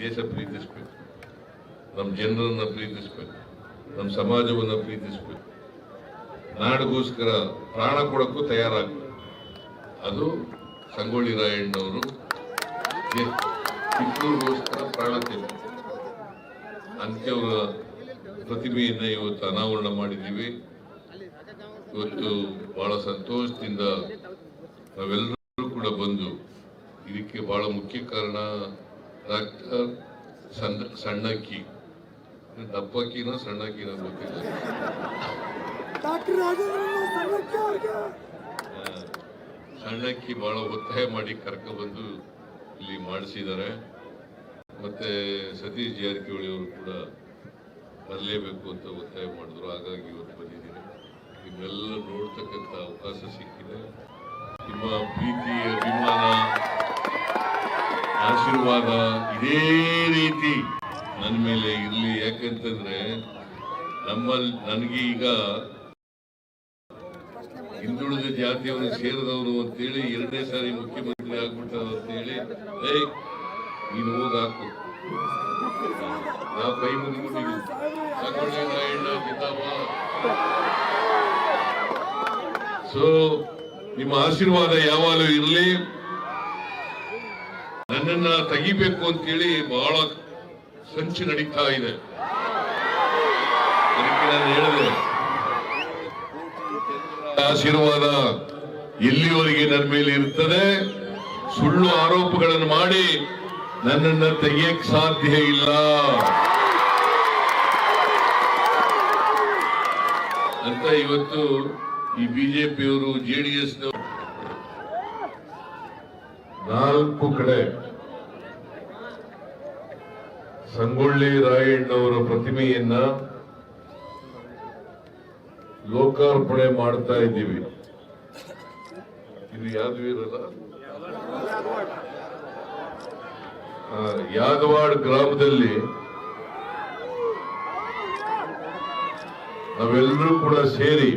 ದೇಶ ಪ್ರೀತಿಸ್ಬೇಕು. ನಮ್ಮ ಜನರನ್ನ ಪ್ರೀತಿಸ್ಬೇಕು. ನಮ್ಮ ಸಮಾಜವನ್ನ ಪ್ರೀತಿಸ್ಬೇಕು. ನಾಡಿಗೋಸ್ಕರ ಪ್ರಾಣ ಕೊಡಕ್ಕೂ ತಯಾರಾಗಬೇಕು. ಅದು ಸಂಗೊಳ್ಳಿ ರಾಯಣ್ಣವರು. ಕಿತ್ತೂರಿಗೋಸ್ಕರ ಪ್ರಾಣ ತೆಗೆದು ಅಂತ್ಯವರ ಪ್ರತಿಮೆಯನ್ನ ಇವತ್ತು ಅನಾವರಣ ಮಾಡಿದ್ದೀವಿ. ಇವತ್ತು ಬಹಳ ಸಂತೋಷದಿಂದ ನಾವೆಲ್ಲರೂ ಕೂಡ ಬಂದು ಇದಕ್ಕೆ ಬಹಳ ಮುಖ್ಯ ಕಾರಣ ಡಾಕ್ಟರ್ ಸಣ್ಣ ಸಣ್ಣಕ್ಕಿ ದಪ್ಪಕ್ಕಿನ ಸಣ್ಣಕ್ಕಿನ ಗೊತ್ತಿಲ್ಲ. ರಾಜೇಂದ್ರ ಸಣ್ಣಕ್ಕೆ ಬಹಳ ಒತ್ತಾಯ ಮಾಡಿ ಕರ್ಕ ಬಂದು ಇಲ್ಲಿ ಮಾಡಿಸಿದ್ದಾರೆ. ಮತ್ತೆ ಸತೀಶ್ ಜಾರಕಿಹೊಳಿ ಅವರು ಕೂಡ ಬರಲೇಬೇಕು ಅಂತ ಒತ್ತಾಯ ಮಾಡಿದ್ರು. ಹಾಗಾಗಿ ಇವತ್ತು ಬಂದಿದ್ದೀನಿ ಇವೆಲ್ಲ ನೋಡ್ತಕ್ಕಂಥ ಅವಕಾಶ ಸಿಕ್ಕಿದೆ. ನಿಮ್ಮ ಪ್ರೀತಿ ಅಭಿಮಾನ ಆಶೀರ್ವಾದ ಇದೇ ರೀತಿ ನನ್ನ ಮೇಲೆ ಇರಲಿ. ಯಾಕಂತಂದ್ರೆ ನಮ್ಮಲ್ಲಿ ನನಗೀಗ ಹಿಂದುಳಿದ ಜಾತಿಯವರು ಸೇರಿದವರು ಅಂತೇಳಿ ಎರಡನೇ ಸಾರಿ ಮುಖ್ಯಮಂತ್ರಿ ಆಗ್ಬಿಟ್ಟದ ಅಂತೇಳಿ, ಏಯ್, ನೀನು ಹೋಗಿ ಹಾಕು. ನಾವು ಕೈ ಜಿಂದಾಬಾದ್ ಸೊ ನಿಮ್ಮ ಆಶೀರ್ವಾದ ಯಾವಾಗಲೂ ಇರಲಿ. ನನ್ನನ್ನ ತೆಗಿಬೇಕು ಅಂತೇಳಿ ಬಹಳ ಸಂಚು ನಡೀತಾ ಇದೆ. ಅದಕ್ಕೆ ನಾನು ಹೇಳಿದೆ. ಆಶೀರ್ವಾದ ಎಲ್ಲಿವರೆಗೆ ನನ್ನ ಮೇಲೆ ಇರ್ತದೆ ಸುಳ್ಳು ಆರೋಪಗಳನ್ನು ಮಾಡಿ ನನ್ನನ್ನ ತೆಗಿಯಕ್ ಸಾಧ್ಯ ಇಲ್ಲ. ಅಂತ ಇವತ್ತು ಈ ಬಿಜೆಪಿಯವರು ಜೆಡಿಎಸ್ ನಾಲ್ಕು ಕಡೆ ಸಂಗೊಳ್ಳಿ ರಾಯಣ್ಣವರ ಪ್ರತಿಮೆಯನ್ನ ಲೋಕಾರ್ಪಣೆ ಮಾಡ್ತಾ ಇದ್ದೀವಿ. ಇದು ಯಾದವೀರಲ್ಲ ಯಾದವಾಡ್ ಗ್ರಾಮದಲ್ಲಿ ನಾವೆಲ್ಲರೂ ಕೂಡ ಸೇರಿ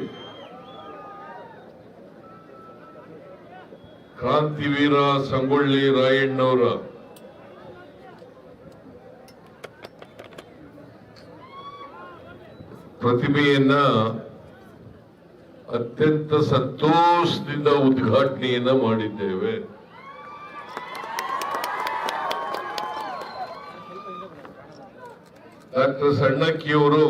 ಕ್ರಾಂತಿವೀರ ಸಂಗೊಳ್ಳಿ ರಾಯಣ್ಣವರ ಪ್ರತಿಮೆಯನ್ನ ಅತ್ಯಂತ ಸಂತೋಷದಿಂದ ಉದ್ಘಾಟನೆಯನ್ನ ಮಾಡಿದ್ದೇವೆ. ಡಾಕ್ಟರ್ ಸಣ್ಣಕ್ಕಿಯವರು,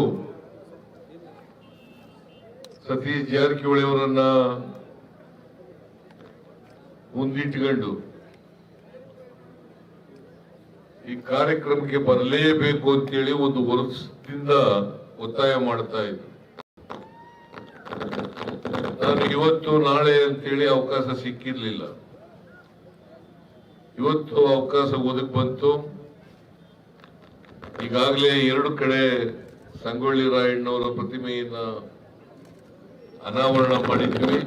ಸತೀಶ್ ಜಾರಕಿಹೊಳಿ ಅವರನ್ನ ಮುಂದಿಟ್ಟುಕೊಂಡು ಈ ಕಾರ್ಯಕ್ರಮಕ್ಕೆ ಬರಲೇಬೇಕು ಅಂತೇಳಿ ಒಂದು ವರ್ಷದಿಂದ ಒತ್ತಾಯ ಮಾಡ್ತಾ ಇದ್ರು. ನಾನು ಇವತ್ತು ನಾಳೆ ಅಂತೇಳಿ ಅವಕಾಶ ಸಿಕ್ಕಿರ್ಲಿಲ್ಲ. ಇವತ್ತು ಅವಕಾಶ ಒದಗಿ ಬಂತು. ಈಗಾಗಲೇ ಎರಡು ಕಡೆ ಸಂಗೊಳ್ಳಿ ರಾಯಣ್ಣವರ ಪ್ರತಿಮೆಯನ್ನ ಅನಾವರಣ ಮಾಡಿದ್ವಿ.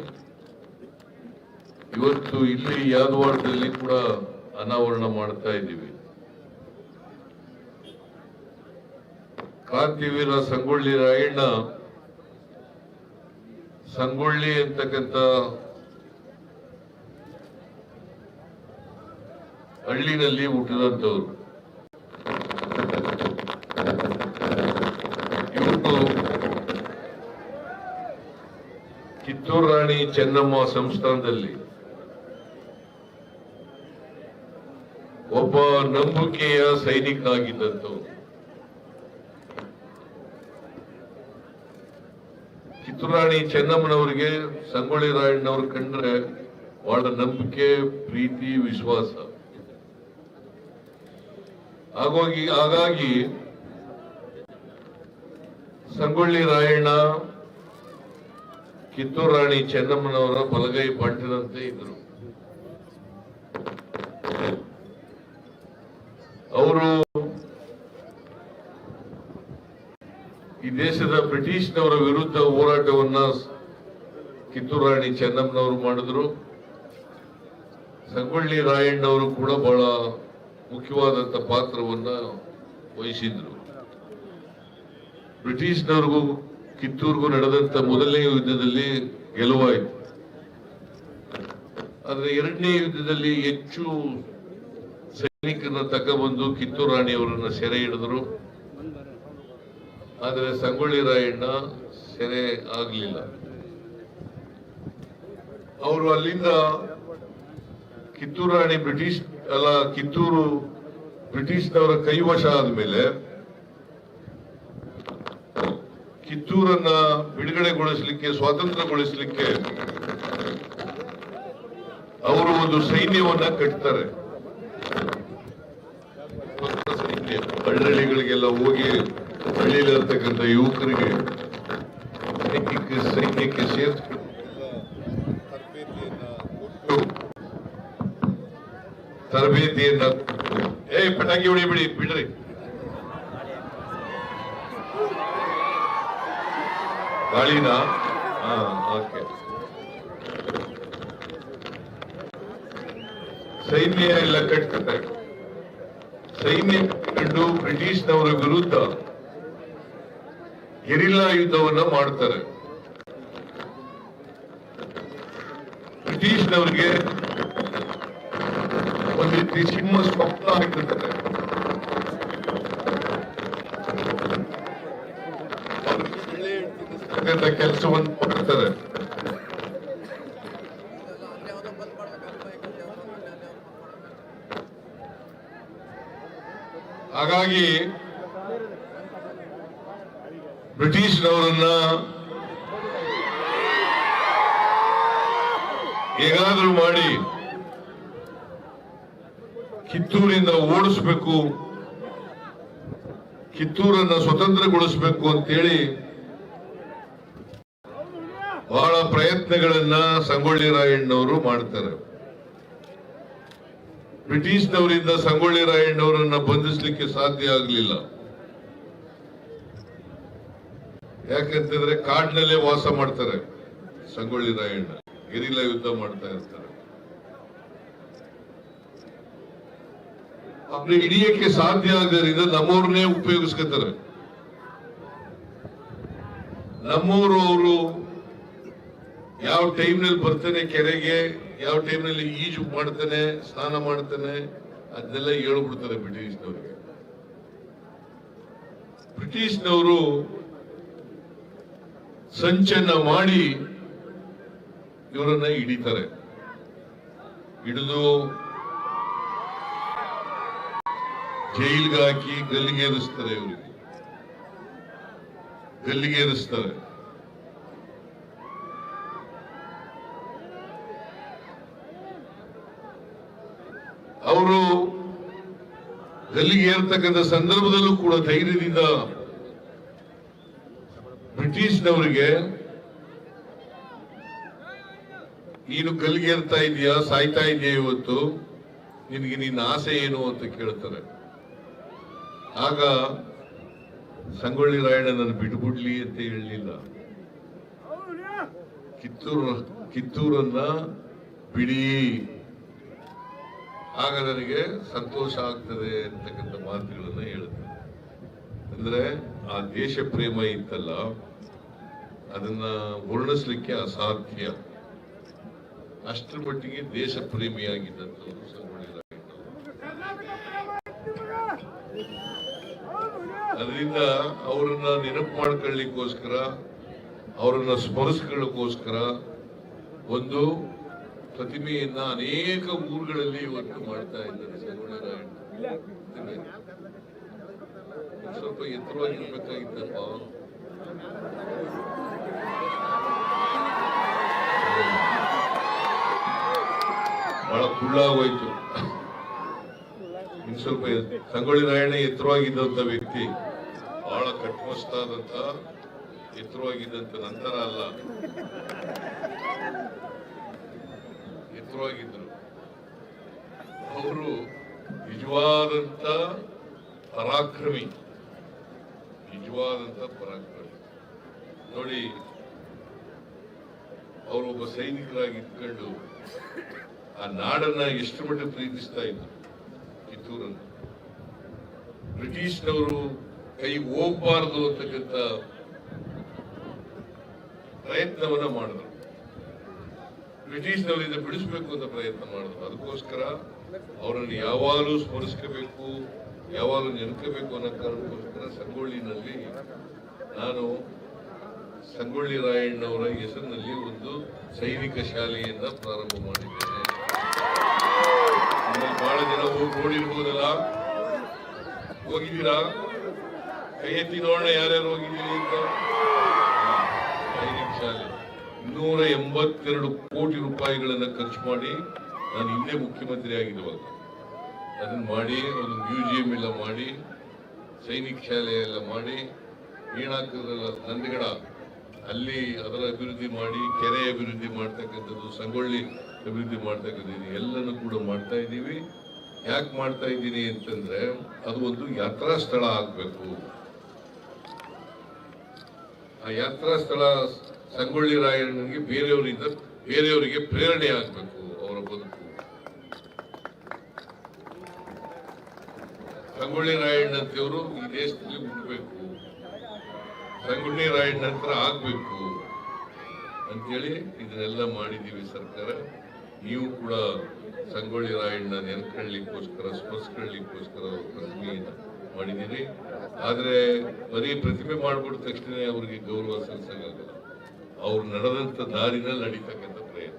ಇವತ್ತು ಇಲ್ಲಿ ಯಾದವಾಡದಲ್ಲಿ ಕೂಡ ಅನಾವರಣ ಮಾಡ್ತಾ ಇದ್ದೀವಿ. ಕ್ರಾಂತಿವೀರ ಸಂಗೊಳ್ಳಿ ರಾಯಣ್ಣ, ಸಂಗೊಳ್ಳಿ ಅಂತಕ್ಕಂಥ ಹಳ್ಳಿನಲ್ಲಿ ಹುಟ್ಟಿದಂಥವ್ರು. ಇವತ್ತು ಕಿತ್ತೂರು ರಾಣಿ ಚೆನ್ನಮ್ಮ ಸಂಸ್ಥಾನದಲ್ಲಿ ಒಬ್ಬ ನಂಬಿಕೆಯ ಸೈನಿಕನಾಗಿದ್ದಂಥವ್ರು. ಕಿತ್ತೂರಾಣಿ ಚೆನ್ನಮ್ಮನವರಿಗೆ, ಸಂಗೊಳ್ಳಿ ರಾಯಣ್ಣವ್ರು ಕಂಡ್ರೆ ಬಹಳ ನಂಬಿಕೆ, ಪ್ರೀತಿ, ವಿಶ್ವಾಸ. ಹಾಗಾಗಿ ಹಾಗಾಗಿ ಸಂಗೊಳ್ಳಿ ರಾಯಣ್ಣ, ಕಿತ್ತೂರು ರಾಣಿ ಚೆನ್ನಮ್ಮನವರ ಬಲಗೈ ಬಂಟದಂತೆ ಇದ್ರು ಅವರು ಈ ದೇಶದ ಬ್ರಿಟಿಷ್ನವರ ವಿರುದ್ಧ ಹೋರಾಟವನ್ನ ಕಿತ್ತೂರು ರಾಣಿ ಚೆನ್ನಮ್ಮನವರು ಮಾಡಿದ್ರು. ಸಂಗೊಳ್ಳಿ ರಾಯಣ್ಣವರು ಕೂಡ ಬಹಳ ಮುಖ್ಯವಾದಂತ ಪಾತ್ರವನ್ನ ವಹಿಸಿದ್ರು. ಬ್ರಿಟಿಷ್ನವ್ರಿಗೂ ಕಿತ್ತೂರಿಗೂ ನಡೆದಂತ ಮೊದಲನೇ ಯುದ್ಧದಲ್ಲಿ ಗೆಲುವಾಯಿತು. ಆದ್ರೆ ಎರಡನೇ ಯುದ್ಧದಲ್ಲಿ ಹೆಚ್ಚು ಸೈನಿಕರನ್ನ ತಗೊಬಂದು ಕಿತ್ತೂರು ರಾಣಿಯವರನ್ನ ಸೆರೆ ಹಿಡಿದ್ರು. ಆದರೆ ಸಂಗೊಳ್ಳಿ ರಾಯಣ್ಣ ಸೆರೆ ಆಗಲಿಲ್ಲ. ಅವರು ಅಲ್ಲಿಂದ ಕಿತ್ತೂರು ರಾಣಿ ಬ್ರಿಟಿಷ್, ಅಲ್ಲ, ಕಿತ್ತೂರು ಬ್ರಿಟಿಷ್ನವರ ಕೈವಶ ಆದ್ಮೇಲೆ ಕಿತ್ತೂರನ್ನ ಬಿಡುಗಡೆಗೊಳಿಸಲಿಕ್ಕೆ, ಸ್ವಾತಂತ್ರ್ಯಗೊಳಿಸಲಿಕ್ಕೆ ಅವರು ಒಂದು ಸೈನ್ಯವನ್ನ ಕಟ್ತಾರೆ. ಸೈನ್ಯ. ಹಳ್ಳಿಗಳಿಗೆಲ್ಲ ಹೋಗಿ ಹಳ್ಳಿಯಲ್ಲಿರ್ತಕ್ಕಂಥ ಯುವಕರಿಗೆ ಸೈನ್ಯಕ್ಕೆ ಸೈನ್ಯಕ್ಕೆ ಸೇರಿಸ್ಕೊಂಡು ತರಬೇತಿಯನ್ನ ಕೊಟ್ಟು, ತರಬೇತಿಯನ್ನ ಏ ಪಟಾಕಿ ಹೊಡಿಬಿಡಿ, ಬಿಡ್ರಿ. ಗಾಳಿನ, ಹಾ, ಓಕೆ. ಸೈನ್ಯ ಎಲ್ಲ ಕಟ್ತಾರೆ ಸೈನ್ಯ ಕಂಡು ಬ್ರಿಟಿಷ್ನವರ ವಿರುದ್ಧ ಗೆರಿಲ್ಲಾ ಯುದ್ಧವನ್ನ ಮಾಡ್ತಾರೆ. ಬ್ರಿಟಿಷ್ನವರಿಗೆ ಒಂದು ರೀತಿ ಸಿಂಹ ಸ್ವಪ್ನ ಆಗ್ತಿರ್ತಾರೆ ಕೆಲಸವನ್ನು ಮಾಡ್ತಾರೆ. ಹಾಗಾಗಿ ಬ್ರಿಟಿಷ್ನವರನ್ನ ಹೇಗಾದ್ರೂ ಮಾಡಿ ಕಿತ್ತೂರಿಂದ ಓಡಿಸ್ಬೇಕು, ಕಿತ್ತೂರನ್ನ ಸ್ವತಂತ್ರಗೊಳಿಸಬೇಕು ಅಂತೇಳಿ ಬಹಳ ಪ್ರಯತ್ನಗಳನ್ನ ಸಂಗೊಳ್ಳಿ ರಾಯಣ್ಣವರು ಮಾಡ್ತಾರೆ. ಬ್ರಿಟಿಷ್ನವರಿಂದ ಸಂಗೊಳ್ಳಿ ರಾಯಣ್ಣವರನ್ನ ಬಂಧಿಸಲಿಕ್ಕೆ ಸಾಧ್ಯ ಆಗಲಿಲ್ಲ. ಯಾಕಂತಂದ್ರೆ ಕಾಡಿನಲ್ಲೇ ವಾಸ ಮಾಡ್ತಾರೆ. ಸಂಗೊಳ್ಳಿ ರಾಯಣ್ಣ ಗಿರಿಲ ಯುದ್ಧ ಮಾಡ್ತಾ ಇರ್ತಾರೆ. ಅವ್ರನ್ನ ಹಿಡಿಯಕ್ಕೆ ಸಾಧ್ಯ ಆಗದ್ರಿಂದ ನಮ್ಮವ್ರನ್ನೇ ಉಪಯೋಗಿಸ್ಕೊತಾರೆ. ನಮ್ಮವರು ಅವರು ಯಾವ ಟೈಮ್ನಲ್ಲಿ ಬರ್ತಾನೆ ಕೆರೆಗೆ, ಯಾವ ಟೈಮ್ನಲ್ಲಿ ಈಜು ಮಾಡ್ತಾನೆ, ಸ್ನಾನ ಮಾಡ್ತಾನೆ, ಅದನ್ನೆಲ್ಲ ಹೇಳ್ಬಿಡ್ತಾರೆ ಬ್ರಿಟಿಷ್ನವ್ರಿಗೆ. ಬ್ರಿಟಿಷ್ನವರು ಸಂಚನ್ನ ಮಾಡಿ ಇವರನ್ನ ಹಿಡಿತಾರೆ. ಹಿಡಿದು ಜೈಲ್ಗೆ ಹಾಕಿ ಗಲ್ಲಿಗೇರಿಸ್ತಾರೆ ಇವರಿಗೆ ಗಲ್ಲಿಗೇರಿಸ್ತಾರೆ ಅವರು ಗಲ್ಲಿಗೆ ಏರ್ತಕ್ಕಂಥ ಸಂದರ್ಭದಲ್ಲೂ ಕೂಡ ಧೈರ್ಯದಿಂದ ಬ್ರಿಟಿಷ್ನವರಿಗೆ, ನೀನು ಕಲ್ಗೇರ್ತಾ ಇದೀಯಾ ಸಾಯ್ತಾ ಇದೆಯಾ ಇವತ್ತು? ನಿನಗೆ ನಿನ್ನ ಆಸೆ ಏನು? ಅಂತ ಕೇಳ್ತಾರೆ. ಆಗ ಸಂಗೊಳ್ಳಿ ರಾಯಣ್ಣನನ್ನು ಬಿಟ್ಬಿಡ್ಲಿ ಅಂತ ಹೇಳಲಿಲ್ಲ. ಕಿತ್ತೂರು ಕಿತ್ತೂರನ್ನ ಬಿಡಿ. ಆಗ ನನಗೆ ಸಂತೋಷ ಆಗ್ತದೆ ಅಂತಕ್ಕಂಥ ಮಾತುಗಳನ್ನು ಹೇಳ್ತಾರೆ. ಅಂದ್ರೆ ಆ ದೇಶ ಪ್ರೇಮ ಇತ್ತಲ್ಲ ಅದನ್ನ ವರ್ಣಿಸ್ಲಿಕ್ಕೆ ಅಸಾಧ್ಯ. ಅಷ್ಟರ ಮಟ್ಟಿಗೆ ದೇಶ ಪ್ರೇಮಿಯಾಗಿದ್ದಂಥವ್ರು ಅದರಿಂದ ಅವರನ್ನ ನೆನಪು ಮಾಡ್ಕೊಳ್ಳಿಕ್ಕೋಸ್ಕರ, ಅವರನ್ನ ಸ್ಮರಿಸ್ಕೊಳ್ಳೋಕ್ಕೋಸ್ಕರ ಒಂದು ಪ್ರತಿಮೆಯನ್ನ ಅನೇಕ ಊರುಗಳಲ್ಲಿ ಇವತ್ತು ಮಾಡ್ತಾ ಇದ್ದಾರೆ ಸಂಗೊಳ್ಳಿ ರಾಯಣ್ಣ ಒಂದ್ ಸ್ವಲ್ಪ ಎತ್ತರವಾಗಿರ್ಬೇಕಾಗಿತ್ತಪ್ಪ ಬಹಳ ಕುಳ್ಳಾಗೋಯ್ತು ಇನ್ ಸ್ವಲ್ಪ ಸಂಗೊಳ್ಳಿ ರಾಯಣ್ಣ ಎತ್ತರವಾಗಿದ್ದಂತ ವ್ಯಕ್ತಿ, ಬಹಳ ಕಟ್ಮಸ್ತಾದಂತ ಎತ್ತರವಾಗಿದ್ದಂತ ನಂತರ ಅಲ್ಲ. ಎತ್ತರವಾಗಿದ್ದರು. ಅವರು ನಿಜವಾದಂತ ಪರಾಕ್ರಮಿ. ನಿಜವಾದಂತ ಪರಾಕ್ರಮಿ. ನೋಡಿ, ಅವರು ಒಬ್ಬ ಸೈನಿಕರಾಗಿ ಇದ್ಕೊಂಡು ಆ ನಾಡನ್ನ ಎಷ್ಟು ಮಟ್ಟ ಪ್ರೀತಿಸ್ತಾ ಇದ್ರು ಕಿತ್ತೂರನ್ನು ಬ್ರಿಟಿಷ್ನವರು ಕೈ ಹೋಗ್ಬಾರ್ದು ಅಂತಕ್ಕಂಥ ಪ್ರಯತ್ನವನ್ನ ಮಾಡಿದ್ರು. ಬ್ರಿಟಿಷ್ನವರಿಂದ ಬಿಡಿಸ್ಬೇಕು ಅಂತ ಪ್ರಯತ್ನ ಮಾಡಿದ್ರು. ಅದಕ್ಕೋಸ್ಕರ ಅವರನ್ನು ಯಾವಾಗಲೂ ಸ್ಮರಿಸ್ಕೋಬೇಕು, ಯಾವಾಗಲೂ ನೆನ್ಕೋಬೇಕು ಅನ್ನೋ ಕಾರಣಕ್ಕೋಸ್ಕರ ಸಂಗೊಳ್ಳಿನಲ್ಲಿ ನಾನು ಸಂಗೊಳ್ಳಿ ರಾಯಣ್ಣವರ ಹೆಸರಿನಲ್ಲಿ ಒಂದು ಸೈನಿಕ ಶಾಲೆಯನ್ನ ಪ್ರಾರಂಭ ಮಾಡಿದ್ದೇನೆ. ಬಹಳ ಜನ ಹೋಗಿ ನೋಡಿರ್ಬೋದಲ್ಲ ಹೋಗಿದ್ದೀರಾ? ಕೈ ಎತ್ತಿ ನೋಡೋಣ ಯಾರ್ಯಾರು ಹೋಗಿದ್ದೀರಿ ಅಂತ. ಸೈನಿಕ ಶಾಲೆ ನೂರ ಎಂಬತ್ತೆರಡು ಕೋಟಿ ರೂಪಾಯಿಗಳನ್ನ ಖರ್ಚು ಮಾಡಿ ನಾನು ಹಿಂದೆ ಮುಖ್ಯಮಂತ್ರಿ ಆಗಿರುವಾಗ ಅದನ್ನ ಮಾಡಿ, ಒಂದು ಮ್ಯೂಸಿಯಂ ಎಲ್ಲ ಮಾಡಿ, ಸೈನಿಕ ಶಾಲೆ ಎಲ್ಲ ಮಾಡಿ, ಏನಾಗ್ತದಲ್ಲ, ನಂದಗಡ, ಅಲ್ಲಿ ಅದರ ಅಭಿವೃದ್ಧಿ ಮಾಡಿ, ಕೆರೆ ಅಭಿವೃದ್ಧಿ ಮಾಡ್ತಕ್ಕಂಥದ್ದು ಸಂಗೊಳ್ಳಿ ಅಭಿವೃದ್ಧಿ ಮಾಡ್ತಕ್ಕಂಥದ್ದು ಎಲ್ಲನೂ ಕೂಡ ಮಾಡ್ತಾ ಇದ್ದೀವಿ. ಯಾಕೆ ಮಾಡ್ತಾ ಇದ್ದೀನಿ ಅಂತಂದ್ರೆ, ಅದು ಒಂದು ಯಾತ್ರಾ ಸ್ಥಳ ಆಗಬೇಕು. ಆ ಯಾತ್ರಾ ಸ್ಥಳ, ಸಂಗೊಳ್ಳಿ ರಾಯಣ್ಣನಿಗೆ ಬೇರೆಯವರಿಂದ ಬೇರೆಯವರಿಗೆ ಪ್ರೇರಣೆ ಆಗಬೇಕು ಅವರ ಬದುಕು. ಸಂಗೊಳ್ಳಿ ರಾಯಣ್ಣಂತೆಯವರು ಈ ದೇಶದಲ್ಲಿ ಹುಟ್ಟಬೇಕು. ಸಂಗೊಳ್ಳಿ ರಾಯಣ್ಣ ಹತ್ರ ಆಗಬೇಕು. ಅಂತೇಳಿ ಇದನ್ನೆಲ್ಲ ಮಾಡಿದ್ದೀವಿ ಸರ್ಕಾರ. ನೀವು ಕೂಡ ಸಂಗೊಳ್ಳಿ ರಾಯಣ್ಣ ನೆನ್ಕೊಳ್ಳಿಕ್ಕೋಸ್ಕರ ಸ್ಮರಿಸ್ಕೊಳ್ಳಿಕ್ಕೋಸ್ಕರ ಪ್ರತಿಮೆಯನ್ನು ಮಾಡಿದ್ದೀರಿ ಆದರೆ ಬರೀ ಪ್ರತಿಮೆ ಮಾಡಿಬಿಟ್ಟ ತಕ್ಷಣ ಅವರಿಗೆ ಗೌರವ ಸಲ್ಲಿಸಕ್ಕಾಗಲ್ಲ. ಅವ್ರು ನಡೆದಂಥ ದಾರಿನಲ್ಲಿ ನಡೀತಕ್ಕಂಥ ಪ್ರಯತ್ನ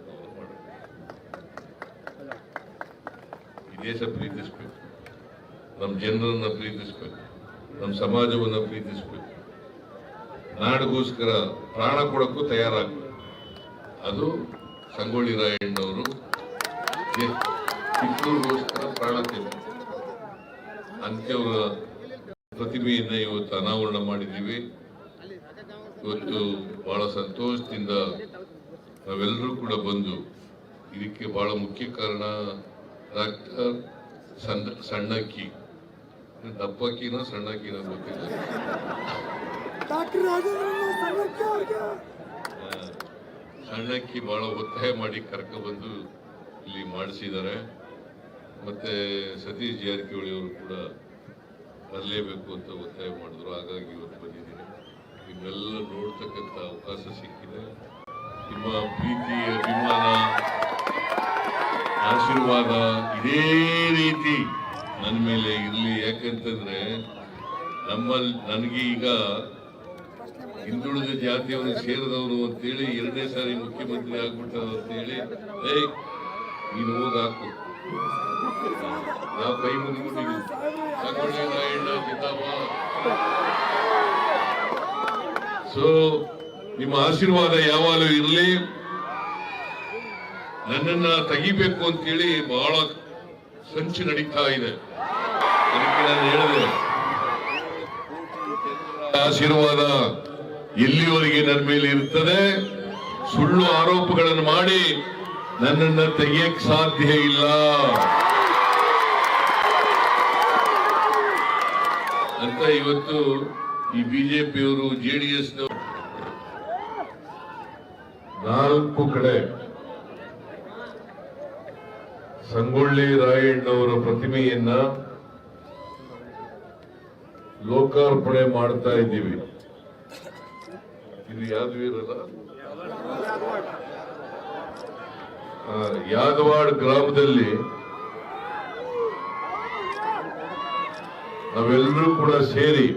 ಈ ದೇಶ ಪ್ರೀತಿಸ್ಬೇಕು. ನಮ್ಮ ಜನರನ್ನು ಪ್ರೀತಿಸ್ಬೇಕು. ನಮ್ಮ ಸಮಾಜವನ್ನು ಪ್ರೀತಿಸ್ಬೇಕು. ನಾಡಿಗೋಸ್ಕರ ಪ್ರಾಣ ಕೊಡೋಕ್ಕೂ ತಯಾರಾಗಬೇಕು. ಅದು ಸಂಗೊಳ್ಳಿ ರಾಯಣ್ಣವರು ಕಿತ್ತೂರಿಗೋಸ್ಕರ ಪ್ರಾಣ ತೆಗೆದು ಅಂತ್ಯವರ ಪ್ರತಿಮೆಯನ್ನ ಇವತ್ತು ಅನಾವರಣ ಮಾಡಿದ್ದೀವಿ. ಇವತ್ತು ಬಹಳ ಸಂತೋಷದಿಂದ ನಾವೆಲ್ಲರೂ ಕೂಡ ಬಂದು ಇದಕ್ಕೆ ಬಹಳ ಮುಖ್ಯ ಕಾರಣ ಡಾಕ್ಟರ್ ಸಣ್ಣ ಸಣ್ಣಕ್ಕಿ. ದಪ್ಪಕ್ಕಿನ ಸಣ್ಣಕ್ಕಿನ ಗೊತ್ತಿಲ್ಲ ಡಾಕ್ಟರ್ ರಾಜೇಂದ್ರ ಸಣ್ಣಕ್ಕೆ ಅವ್ರಿಗೆ ಆ, ಸಣ್ಣಕ್ಕಿ ಬಹಳ ಒತ್ತಾಯ ಮಾಡಿ ಕರ್ಕ ಬಂದು ಇಲ್ಲಿ ಮಾಡಿಸಿದ್ದಾರೆ. ಮತ್ತು ಸತೀಶ್ ಜಾರಕಿಹೊಳಿ ಅವರು ಕೂಡ ಬರಲೇಬೇಕು ಅಂತ ಒತ್ತಾಯ ಮಾಡಿದ್ರು. ಹಾಗಾಗಿ ಇವತ್ತು ಬಂದಿದ್ದೀನಿ. ಇವೆಲ್ಲ ನೋಡ್ತಕ್ಕಂಥ ಅವಕಾಶ ಸಿಕ್ಕಿದೆ. ನಿಮ್ಮ ಪ್ರೀತಿ ಅಭಿಮಾನ, ಆಶೀರ್ವಾದ ಇದೇ ರೀತಿ ನನ್ನ ಮೇಲೆ ಇರಲಿ. ಯಾಕಂತಂದರೆ ನಮ್ಮಲ್ಲಿ ನನಗೆ ಈಗ ಹಿಂದುಳಿದ ಜಾತಿಯವರು ಸೇರಿದವರು ಅಂತೇಳಿ ಎರಡನೇ ಸಾರಿ ಮುಖ್ಯಮಂತ್ರಿ ಆಗ್ಬಿಟ್ಟಾರ ಅಂತೇಳಿ, ಏಯ್, ನೀನು ಹೋಗಿ ಹಾಕು. ನಾವು ಕೈ ಮುಗಿಬಿಟ್ಟಿದ್ವಿ ಸಂಗೊಳ್ಳಿ ನಾಯಣ್ಣ ಜಿಂದಾಬಾದ್ ಸೊ ನಿಮ್ಮ ಆಶೀರ್ವಾದ ಯಾವಾಗಲೂ ಇರಲಿ. ನನ್ನನ್ನ ತೆಗಿಬೇಕು ಅಂತೇಳಿ ಬಹಳ ಸಂಚು ನಡೀತಾ ಇದೆ. ಅದಕ್ಕೆ ನಾನು ಹೇಳಿದೆ. ಆಶೀರ್ವಾದ. ಎಲ್ಲಿವರೆಗೆ ನನ್ನ ಮೇಲೆ ಇರ್ತದೆ ಸುಳ್ಳು ಆರೋಪಗಳನ್ನು ಮಾಡಿ ನನ್ನನ್ನು ತೆಗೆಯಕ್ ಸಾಧ್ಯ ಇಲ್ಲ. ಅಂತ ಇವತ್ತು ಈ ಬಿಜೆಪಿಯವರು ಜೆಡಿಎಸ್ ನಾಲ್ಕು ಕಡೆ ಸಂಗೊಳ್ಳಿ ರಾಯಣ್ಣವರ ಪ್ರತಿಮೆಯನ್ನ ಲೋಕಾರ್ಪಣೆ ಮಾಡ್ತಾ ಇದ್ದೀವಿ. ಇದು ಯಾದವಾಡ್ ಗ್ರಾಮದಲ್ಲಿ ನಾವೆಲ್ಲರೂ ಕೂಡ ಸೇರಿ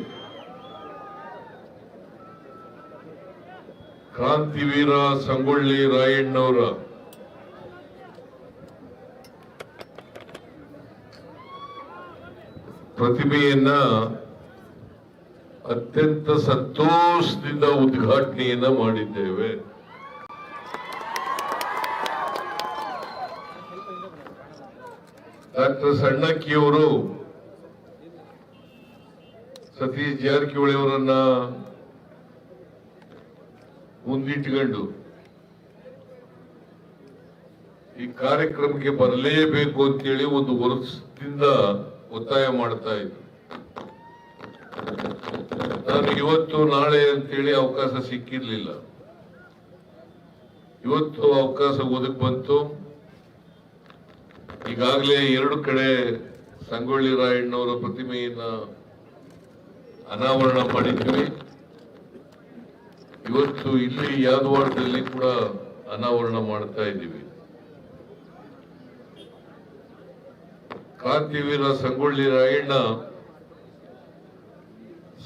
ಕ್ರಾಂತಿವೀರ ಸಂಗೊಳ್ಳಿ ರಾಯಣ್ಣವರ ಪ್ರತಿಮೆಯನ್ನ ಅತ್ಯಂತ ಸಂತೋಷದಿಂದ ಉದ್ಘಾಟನೆಯನ್ನ ಮಾಡಿದ್ದೇವೆ. ಡಾಕ್ಟರ್ ಸಣ್ಣಕ್ಕಿಯವರು ಸತೀಶ್ ಜಾರಕಿಹೊಳಿ ಅವರನ್ನ ಈ ಕಾರ್ಯಕ್ರಮಕ್ಕೆ ಬರಲೇಬೇಕು ಅಂತೇಳಿ ಒಂದು ವರ್ಷದಿಂದ ಒತ್ತಾಯ ಮಾಡ್ತಾ ಇದ್ರು. ನಾನು ಇವತ್ತು ನಾಳೆ ಅಂತೇಳಿ ಅವಕಾಶ ಸಿಕ್ಕಿರ್ಲಿಲ್ಲ. ಇವತ್ತು ಅವಕಾಶ ಒದಗಿ ಬಂತು. ಈಗಾಗಲೇ ಎರಡು ಕಡೆ ಸಂಗೊಳ್ಳಿ ರಾಯಣ್ಣವರ ಪ್ರತಿಮೆಯನ್ನ ಅನಾವರಣ ಮಾಡಿದ್ವಿ. ಇವತ್ತು ಇಲ್ಲಿ ಯಾದವಾಡದಲ್ಲಿ ಕೂಡ ಅನಾವರಣ ಮಾಡ್ತಾ ಇದ್ದೀವಿ. ಕ್ರಾಂತಿವೀರ ಸಂಗೊಳ್ಳಿ ರಾಯಣ್ಣ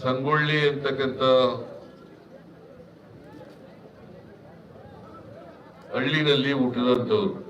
ಸಂಗೊಳ್ಳಿ ಅಂತಕ್ಕಂಥ ಹಳ್ಳಿನಲ್ಲಿ ಹುಟ್ಟಿದಂಥವ್ರು.